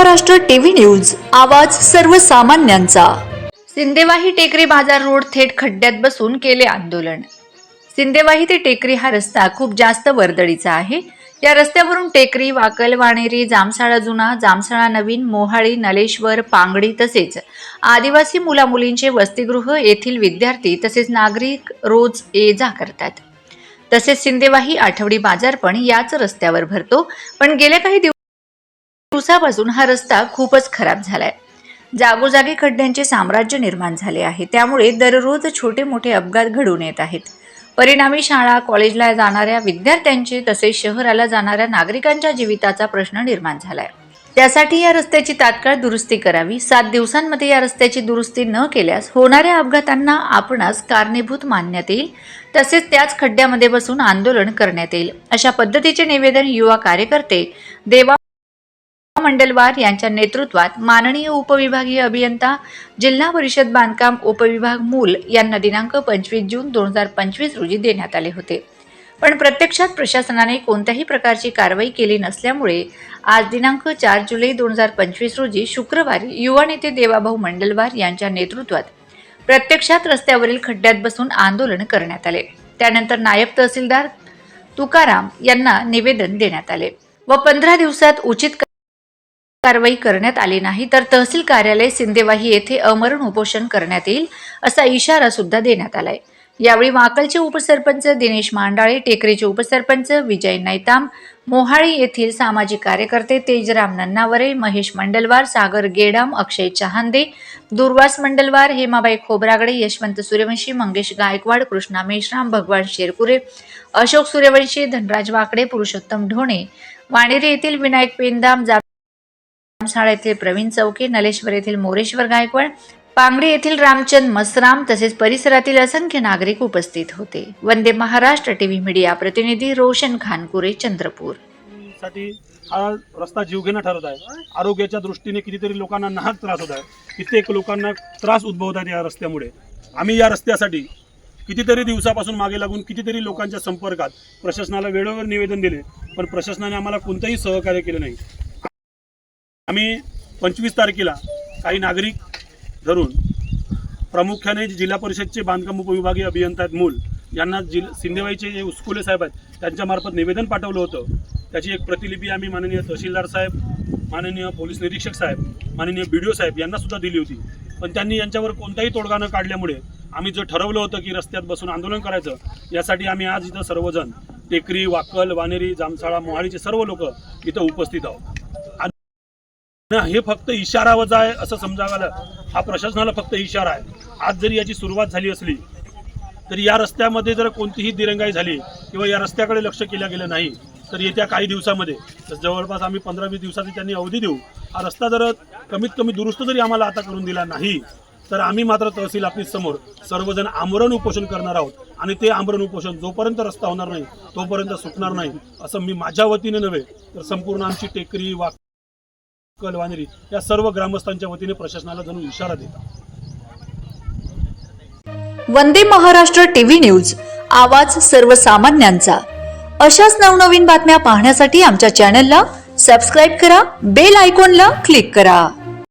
Maharashtra TV news आवाज सर्वसामान्यांचा. सिंदेवाही टेकरी बाजार रोड थेट खड्ड्यात बसून केले आंदोलन. सिंदेवाही ते टेकरी हा रस्ता खूप जास्त वर्दळीचा आहे. या रस्त्यावरून टेकरी वाकल वाणेरी जामसाळा जुना जामसाळा नवीन मोहाळी नलेश्वर पांगडी तसेच आदिवासी मुलामुलींचे वसतिगृह येथील विद्यार्थी तसेच नागरिक रोज ये जा करतात. तसेच सिंदेवाही आठवडी बाजार पण याच रस्त्यावर भरतो. पण गेल्या काही दिवस दिवसापासून हा रस्ता खूपच खराब झालाय. जागोजागी खड्ड्यांचे साम्राज्य निर्माण झाले आहे. त्यामुळे दररोज छोटे मोठे अपघात घडून येत आहेत. परिणामी शाळा कॉलेजला जाणाऱ्या विद्यार्थ्यांचे तसेच शहराला जाणाऱ्या नागरिकांच्या जीविताचा प्रश्न निर्माण झालाय. त्यासाठी या रस्त्याची तात्काळ दुरुस्ती करावी. सात दिवसांमध्ये या रस्त्याची दुरुस्ती न केल्यास होणाऱ्या अपघातांना आपणास कारणीभूत मानण्यात येईल. तसेच त्याच खड्ड्यामध्ये बसून आंदोलन करण्यात येईल. अशा पद्धतीचे निवेदन युवा कार्यकर्ते देवा मंडलवार यांच्या नेतृत्वात माननीय उपविभागीय अभियंता जिल्हा परिषद बांधकाम उपविभाग मूल यांना दिनांक पंचवीस जून दोन हजार पंचवीस रोजी देण्यात आले होते. पण प्रत्यक्षात प्रशासनाने कोणत्याही प्रकारची कारवाई केली नसल्यामुळे आज दिनांक चार जुलै दोन हजार पंचवीस रोजी शुक्रवारी युवा नेते देवाभाऊ मंडलवार यांच्या नेतृत्वात प्रत्यक्षात रस्त्यावरील खड्ड्यात बसून आंदोलन करण्यात आले. त्यानंतर नायब तहसीलदार तुकाराम यांना निवेदन देण्यात आले व पंधरा दिवसात उचित कारवाई करण्यात आली नाही तर तहसील कार्यालय सिंदेवाही येथे अमरण उपोषण करण्यात येईल असा इशारा सुद्धा देण्यात आलाय. यावेळी वाकलचे उपसरपंच दिनेश मांडाळे टेकरीचे उपसरपंच विजय नैताम मोहाळी येथील सामाजिक कार्यकर्ते तेजराम नन्नावरे महेश मंडलवार सागर गेडाम अक्षय चहांदे दुर्वास मंडलवार हेमाबाई खोबरागडे यशवंत सूर्यवंशी मंगेश गायकवाड कृष्णा मेश्राम भगवान शेरकुरे अशोक सूर्यवंशी धनराज वाकडे पुरुषोत्तम ढोणे वाणेरे येथील विनायक पेंदाम जा येथील प्रवीण चौके नलेश्वर येथील मोरेश्वर गायकवाड पांगडी येथील रामचंद मसराम तसेच परिसरातील असंख्य नागरिक उपस्थित होते. वंदे महाराष्ट्र टीव्ही मीडिया प्रतिनिधी रोशन खानकुरे चंद्रपूर. साठी हा रस्ता जीवघेणा ठरत आहे. आरोग्याच्या दृष्टीने कितीतरी लोकांना नाहक त्रास होत आहे. कित्येक लोकांना त्रास उद्भवत आहेत या रस्त्यामुळे. आम्ही या रस्त्यासाठी कितीतरी दिवसापासून मागे लागून कितीतरी लोकांच्या संपर्कात प्रशासनाला वेळोवेळी निवेदन दिले पण प्रशासनाने आम्हाला कोणतंही सहकार्य केलं नाही. आम्ही पंचवीस तारखेला काही नागरिक धरून प्रामुख्याने जिल्हा परिषदचे बांधकाम उपविभागीय अभियंता आहेत मूल यांना जिल सिंदेवाईचे जे उसकुले साहेब आहेत त्यांच्यामार्फत निवेदन पाठवलं होतं. त्याची एक प्रतिलिपी आम्ही माननीय तहसीलदार साहेब माननीय पोलीस निरीक्षक साहेब माननीय बी डी ओ साहेब यांना सुद्धा दिली होती. पण त्यांनी यांच्यावर कोणताही तोडगा न काढल्यामुळे आम्ही जे ठरवलं होतं की रस्त्यात बसून आंदोलन करायचं यासाठी आम्ही आज इथं सर्वजण टेकरी वाकल वानेरी जामसाळा मोहाळीचे सर्व लोक इथं उपस्थित आहोत. ना हे फक्त इशारावजा आहे असं समजावं आलं हा प्रशासनाला फक्त इशारा आहे. आज जरी याची सुरुवात झाली असली तरी या रस्त्यामध्ये जर कोणतीही दिरंगाई झाली किंवा या रस्त्याकडे लक्ष केलं गेलं नाही तर येत्या काही दिवसामध्ये तर जवळपास आम्ही पंधरा वीस दिवसाची त्यांनी अवधी देऊ. हा रस्ता जर कमीत कमी दुरुस्त जरी आम्हाला आता करून दिला नाही तर आम्ही मात्र तहसील आपली समोर सर्वजण आमरण उपोषण करणार आहोत. आणि ते आमरण उपोषण जोपर्यंत रस्ता होणार नाही तोपर्यंत सुटणार नाही असं मी माझ्या वतीने नव्हे तर संपूर्ण आमची टेकरी वाक कलवानेरी या सर्व ग्रामस्थांच्या वतीने प्रशासनाला जणू इशारा देतात. वंदे महाराष्ट्र टीव्ही न्यूज आवाज सर्वसामान्यांचा. अशाच नवनवीन बातम्या पाहण्यासाठी आमच्या चॅनलला सबस्क्राईब करा बेल आयकॉनला क्लिक करा.